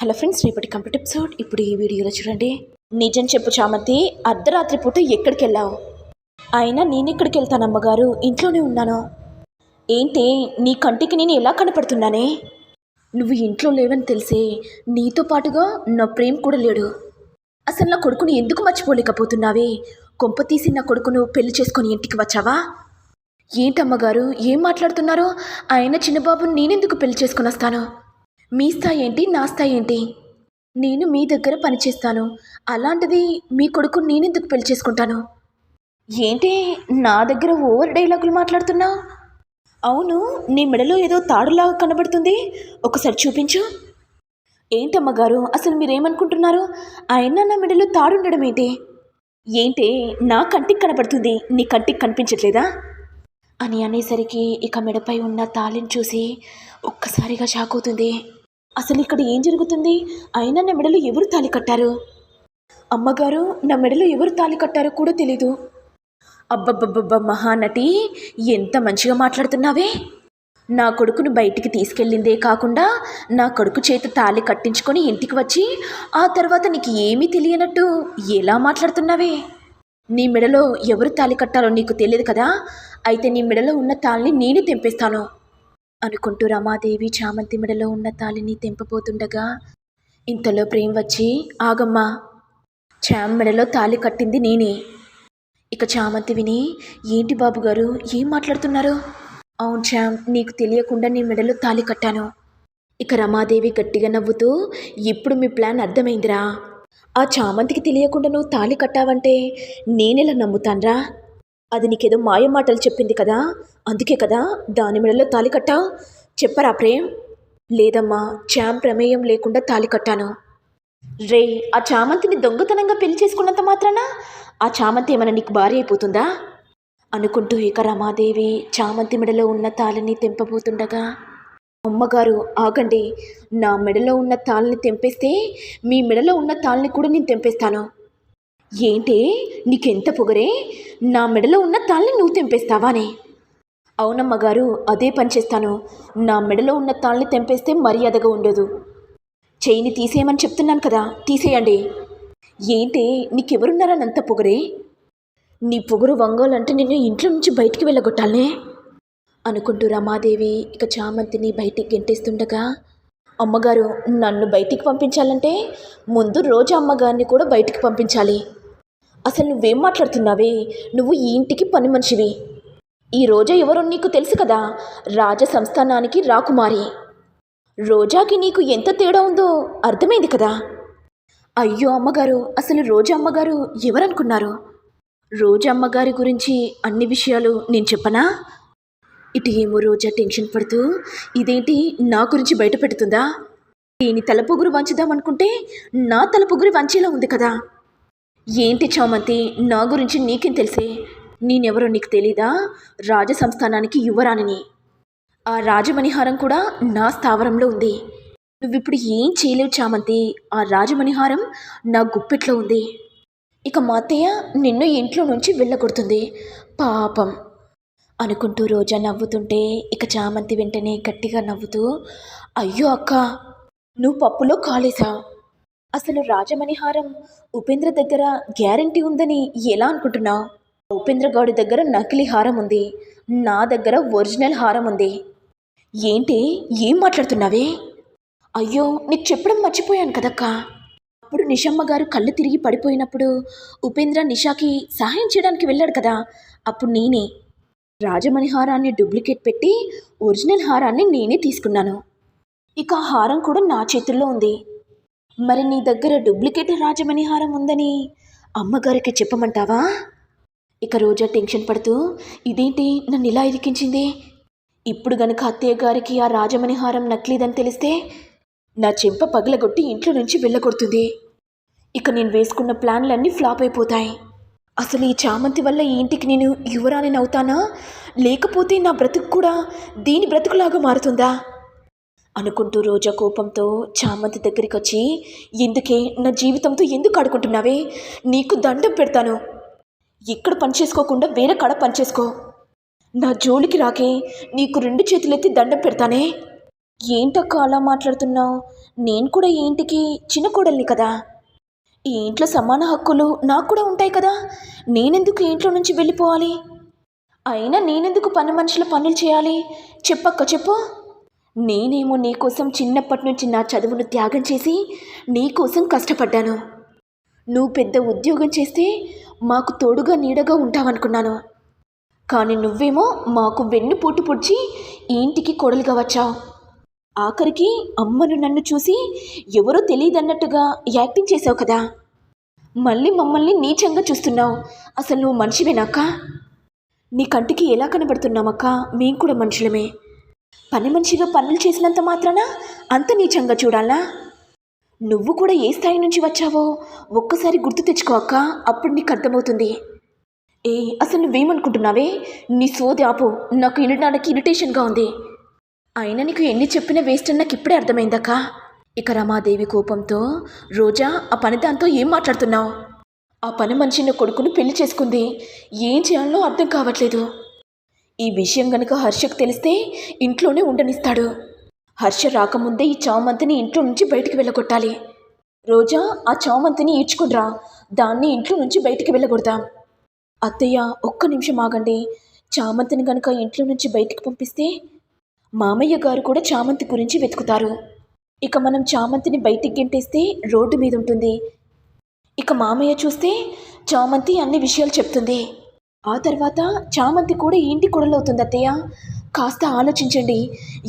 Hello friends రేపటి complete episode. ఇప్పుడు ఈ వీడియోలో చూడండి. నిజం చెప్పు చామంతి అర్ధరాత్రి పూట ఎక్కడికి వెళ్ళావు అయినా నేను ఎక్కడికి వెళ్తాను అమ్మగారు? ఇంట్లోనే ఉన్నాను. ఏంటి నీ కంటికి నేను ఎలా కనపడుతున్నానే? నువ్వు ఇంట్లో లేవని తెలిసే నీతో పాటుగా నా ప్రేమ్ కూడా లేడు. అసలు నా కొడుకుని ఎందుకు మర్చిపోలేకపోతున్నావే? కొంప తీసి నా కొడుకును పెళ్ళి చేసుకొని ఇంటికి వచ్చావా? ఏంటమ్మగారు ఏం మాట్లాడుతున్నారో? ఆయన చిన్నబాబుని నేనెందుకు పెళ్ళి చేసుకుని వస్తాను మీ స్థాయి ఏంటి? నా స్థాయి ఏంటి? నేను మీ దగ్గర పనిచేస్తాను. అలాంటిది మీ కొడుకు నేనెందుకు పెళ్ళి చేసుకుంటాను? ఏంటి నా దగ్గర ఓవర్ డైలాగులు మాట్లాడుతున్నా? అవును నీ మెడలో ఏదో తాడులాగా కనబడుతుంది. ఒకసారి చూపించు. ఏంటమ్మగారు అసలు మీరేమనుకుంటున్నారు? ఆయన నా మెడలో తాడుండడం ఏంటి? ఏంటి నా కంటికి కనబడుతుంది. నీ కంటికి కనిపించట్లేదా? అని అనేసరికి ఇక మెడపై ఉన్న తాళిని చూసి ఒక్కసారిగా షాక్ అవుతుంది. అసలు ఇక్కడ ఏం జరుగుతుంది? అయినా నా మెడలో ఎవరు తాళి కట్టారు? అమ్మగారు నా మెడలో ఎవరు తాళి కట్టారో కూడా తెలీదు. అబ్బబ్బబ్బబ్బ మహానటి ఎంత మంచిగా మాట్లాడుతున్నావే? నా కొడుకును బయటికి తీసుకెళ్ళిందే కాకుండా నా కొడుకు చేత తాళి కట్టించుకొని ఇంటికి వచ్చి ఆ తర్వాత నీకు ఏమీ తెలియనట్టు ఎలా మాట్లాడుతున్నావే? నీ మెడలో ఎవరు తాళి కట్టాలో నీకు తెలియదు కదా? అయితే నీ మెడలో ఉన్న తాళిని నేనే తెంపేస్తాను. అనుకుంటూ రమాదేవి చామంతి మెడలో ఉన్న తాళిని తెంపబోతుండగా ఇంతలో ప్రేమ్ వచ్చి ఆగమ్మా చామ్ మెడలో తాళి కట్టింది నేనే. ఇక చామంతి విని ఏంటి బాబు గారు ఏం మాట్లాడుతున్నారు? అవును చామ్ నీకు తెలియకుండా నీ మెడలో తాళి కట్టాను. ఇక రమాదేవి గట్టిగా నవ్వుతూ ఇప్పుడు మీ ప్లాన్ అర్థమైందిరా. ఆ చామంతికి తెలియకుండా నువ్వు తాళి కట్టావంటే నేనెలా నమ్ముతాన్రా? అది నీకేదో మాయ మాటలు చెప్పింది కదా? అందుకే కదా దాని మెడలో తాళి కట్టావు చెప్పరా ప్రేమ్? లేదమ్మా చామ్ ప్రమేయం లేకుండా తాళి కట్టాను. రే ఆ చామంతిని దొంగతనంగా పెళ్ళి చేసుకున్నంత మాత్రాన? ఆ చామంతి ఏమైనా నీకు భార్య అయిపోతుందా? అనుకుంటూ ఇక రమాదేవి చామంతి మెడలో ఉన్న తాళిని తెంపబోతుండగా అమ్మగారు ఆగండి. నా మెడలో ఉన్న తాళ్ళని తెంపేస్తే మీ మెడలో ఉన్న తాళ్ళని కూడా నేను తెంపేస్తాను. ఏంటి? నీకెంత పొగరే? నా మెడలో ఉన్న తాళ్ళని నువ్వు తెంపేస్తావానే? అవునమ్మగారు అదే పని చేస్తాను. నా మెడలో ఉన్న తాళ్ళని తెంపేస్తే మర్యాదగా ఉండదు. చేయిని తీసేయమని చెప్తున్నాను కదా తీసేయండి. ఏంటి నీకెవరున్నారని అంత పొగరే? నీ పొగరు వంగోలంటే నేను ఇంట్లో నుంచి బయటికి వెళ్ళగొట్టాలనే? అనుకుంటూ రమాదేవి ఇక చామంతిని బయటికి గెంటేస్తుండగా అమ్మగారు నన్ను బయటికి పంపించాలంటే ముందు రోజు అమ్మగారిని కూడా బయటికి పంపించాలి. అసలు నువ్వేం మాట్లాడుతున్నావే? నువ్వు ఈ ఇంటికి పని మనిషివి. ఈ రోజా ఎవరో నీకు తెలుసు కదా రాజ సంస్థానానికి రాకుమారి. రోజాకి నీకు ఎంత తేడా ఉందో అర్థమైంది కదా. అయ్యో అమ్మగారు అసలు రోజా అమ్మగారు ఎవరనుకున్నారు? రోజా అమ్మగారి గురించి అన్ని విషయాలు నేను చెప్పనా? ఇటు ఏమో రోజా టెన్షన్ పడుతూ ఇదేంటి నా గురించి బయట పెడుతుందా? దీని తలపొగురు వంచుదామనుకుంటే నా తలపొగురు వంచేలా ఉంది కదా. ఏంటి చామంతి? నా గురించి నీకేం తెలిసే? నేనెవరో నీకు తెలీదా? రాజ సంస్థానానికి యువరాణిని. ఆ రాజమణిహారం కూడా నా స్థావరంలో ఉంది. నువ్విప్పుడు ఏం చేయలేవు చామంతి? ఆ రాజమణిహారం నా గుప్పెట్లో ఉంది. ఇక మా అత్తయ్య నిన్ను ఇంట్లో నుంచి వెళ్ళగొడుతుంది. పాపం. అనుకుంటూ రోజా నవ్వుతుంటే ఇక చామంతి వెంటనే గట్టిగా నవ్వుతూ అయ్యో అక్క నువ్వు పప్పులో కాలేశావు అసలు రాజమణిహారం ఉపేంద్ర దగ్గర గ్యారంటీ ఉందని ఎలా అనుకుంటున్నావు ఉపేంద్ర గౌడి దగ్గర నకిలీ హారం ఉంది. నా దగ్గర ఒరిజినల్ హారం ఉంది. ఏంటి? ఏం మాట్లాడుతున్నావే? అయ్యో నీకు చెప్పడం మర్చిపోయాను కదక్కా. అప్పుడు నిషమ్మ గారు కళ్ళు తిరిగి పడిపోయినప్పుడు ఉపేంద్ర నిషాకి సహాయం చేయడానికి వెళ్ళాడు కదా. అప్పుడు నేనే. రాజమణి హారాన్ని డూప్లికేట్ పెట్టి ఒరిజినల్ హారాన్ని నేనే తీసుకున్నాను. ఇక ఆ హారం కూడా నా చేతుల్లో ఉంది. మరి నీ దగ్గర డూప్లికేట్ రాజమణిహారం ఉందని అమ్మగారికి చెప్పమంటావా? ఇక రోజా టెన్షన్ పడుతూ ఇదేంటి నన్ను ఇలా ఇరికించింది? ఇప్పుడు గనుక అత్తయ్య గారికి ఆ రాజమణిహారం నక్లీదని తెలిస్తే నా చెంప పగలగొట్టి ఇంట్లో నుంచి వెళ్ళగొడుతుంది. ఇక నేను వేసుకున్న ప్లాన్లన్నీ ఫ్లాప్ అయిపోతాయి. అసలు ఈ చామంతి వల్ల ఈ ఇంటికి నేను యువరాణిని అవుతానా? లేకపోతే నా బ్రతుకు కూడా దీని బ్రతుకులాగా మారుతుందా? అనుకుంటూ రోజా కోపంతో చామంతి దగ్గరికి వచ్చి ఎందుకే? నా జీవితంతో ఎందుకు ఆడుకుంటున్నావే? నీకు దండం పెడతాను. ఇక్కడ పని చేసుకోకుండా వేరే కాడ పని చేసుకో. నా జోలికి రాకే. నీకు రెండు చేతులెత్తి దండం పెడతానే. ఏంటక్క అలా మాట్లాడుతున్నావు? నేను కూడా ఏంటికి చిన్న కోడల్ని కదా? ఈ ఇంట్లో సమాన హక్కులు నాకు కూడా ఉంటాయి కదా? నేనెందుకు ఇంట్లో నుంచి వెళ్ళిపోవాలి? అయినా నేనెందుకు పని మనుషుల పనులు చేయాలి? చెప్పక్క చెప్పు. నేనేమో నీకోసం చిన్నప్పటి నుంచి నా చదువును త్యాగం చేసి నీకోసం కష్టపడ్డాను. నువ్వు పెద్ద ఉద్యోగం చేస్తే మాకు తోడుగా నీడగా ఉంటావనుకున్నాను. కానీ నువ్వేమో మాకు వెన్ను పొడిచి ఇంటికి కొడలుగా వచ్చావు. ఆఖరికి అమ్మను నన్ను చూసి ఎవరో తెలియదన్నట్టుగా యాక్టింగ్ చేసావు కదా. మళ్ళీ మమ్మల్ని నీచంగా చూస్తున్నావు. అసలు నువ్వు మనిషివేనాక నీ కంటికి ఎలా కనబడుతున్నామక్క? మేము కూడా మనుషులమే. పని మనిషిగా పనులు చేసినంత మాత్రాన? అంత నీచంగా చూడాలా నువ్వు కూడా ఏ స్థాయి నుంచి వచ్చావో ఒక్కసారి గుర్తు తెచ్చుకో అక్క అప్పుడు నీకు అర్థమవుతుంది. ఏ అసలు నువ్వేమనుకుంటున్నావే? నీ సోది ఆపు నాకు వినడానికి ఇరిటేషన్గా ఉంది. అయినా నీకు ఎన్ని చెప్పినా వేస్ట్ అని నాకు ఇప్పుడే అర్థమైందక్క ఇక రమాదేవి కోపంతో రోజా ఆ పని దాంతో ఏం మాట్లాడుతున్నావు? ఆ పని మనిషి నా కొడుకును పెళ్ళి చేసుకుంది. ఏం చేయాలో అర్థం కావట్లేదు. ఈ విషయం గనుక హర్షకు తెలిస్తే ఇంట్లోనే ఉండనిస్తాడు. హర్ష రాకముందే ఈ చామంతిని ఇంట్లో నుంచి బయటికి వెళ్ళగొట్టాలి. రోజా ఆ చామంతిని ఈడ్చుకునిరా దాన్ని ఇంట్లో నుంచి బయటికి వెళ్ళగొడదాం అత్తయ్య ఒక్క నిమిషం ఆగండి. చామంతిని గనుక ఇంట్లో నుంచి బయటికి పంపిస్తే మామయ్య గారు కూడా చామంతి గురించి వెతుకుతారు. ఇక మనం చామంతిని బయటికి గెంటేస్తే రోడ్డు మీద ఉంటుంది ఇక మామయ్య చూస్తే చామంతి అన్ని విషయాలు చెప్తుంది. ఆ తర్వాత చామంతి కూడా ఏంటి ఇంటి కొడలవుతుంది అత్తయ్య కాస్త ఆలోచించండి.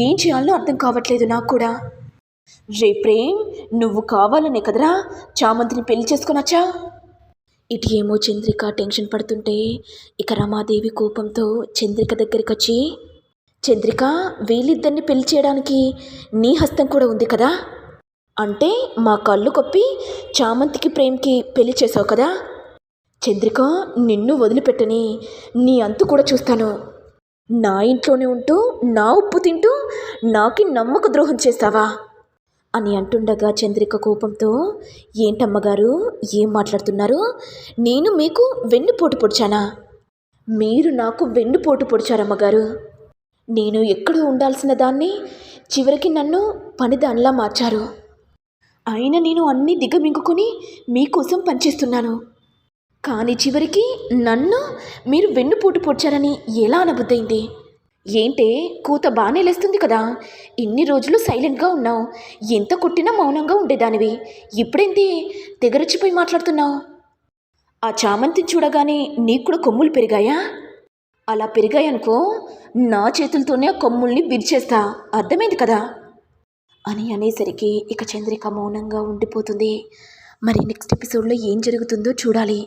ఏం చేయాలో అర్థం కావట్లేదు నాకు కూడా. రే ప్రేమ్ నువ్వు కావాలనే కదరా చామంతిని పెళ్ళి చేసుకునొచ్చా ఇటు ఏమో చంద్రిక టెన్షన్ పడుతుంటే ఇక రమాదేవి కోపంతో చంద్రిక దగ్గరికి వచ్చి చంద్రిక వీళ్ళిద్దరిని పెళ్ళి చేయడానికి నీ హస్తం కూడా ఉంది కదా? అంటే మా కళ్ళు కొప్పి చామంతికి ప్రేమ్కి పెళ్ళి చేసావు కదా? చంద్రిక నిన్ను వదిలిపెట్టని. నీ అంతు కూడా చూస్తాను. నా ఇంట్లోనే ఉంటూ నా ఉప్పు తింటూ నాకి నమ్మక ద్రోహం చేస్తావా? అని అంటుండగా చంద్రిక కోపంతో ఏంటమ్మగారు ఏం మాట్లాడుతున్నారు? నేను మీకు వెన్నుపోటు పొడిచానా? మీరు నాకు వెన్నుపోటు పొడిచారమ్మగారు. నేను ఎక్కడో ఉండాల్సిన దాన్ని చివరికి నన్ను పనిదానిలా మార్చారు. అయినా నేను అన్నీ దిగమింగుకొని మీకోసం పనిచేస్తున్నాను. కానీ చివరికి నన్ను మీరు వెన్నుపోటు పొడిచారని ఎలా అనబుద్దయింది ఏంటే కూత బాగానే లేస్తుంది కదా. ఇన్ని రోజులు సైలెంట్గా ఉన్నావు. ఎంత కొట్టినా మౌనంగా ఉండేదానివి. ఇప్పుడేంటి? తెగరచిపోయి మాట్లాడుతున్నావు. ఆ చామంతిని చూడగానే నీకు కూడా కొమ్ములు పెరిగాయా? అలా పెరిగాయనుకో నా చేతులతోనే ఆ కొమ్ముల్ని విరిచేస్తా. అర్థమైంది కదా? అని అనేసరికి ఇక చంద్రిక మౌనంగా ఉండిపోతుంది. మరి నెక్స్ట్ ఎపిసోడ్లో ఏం జరుగుతుందో చూడాలి.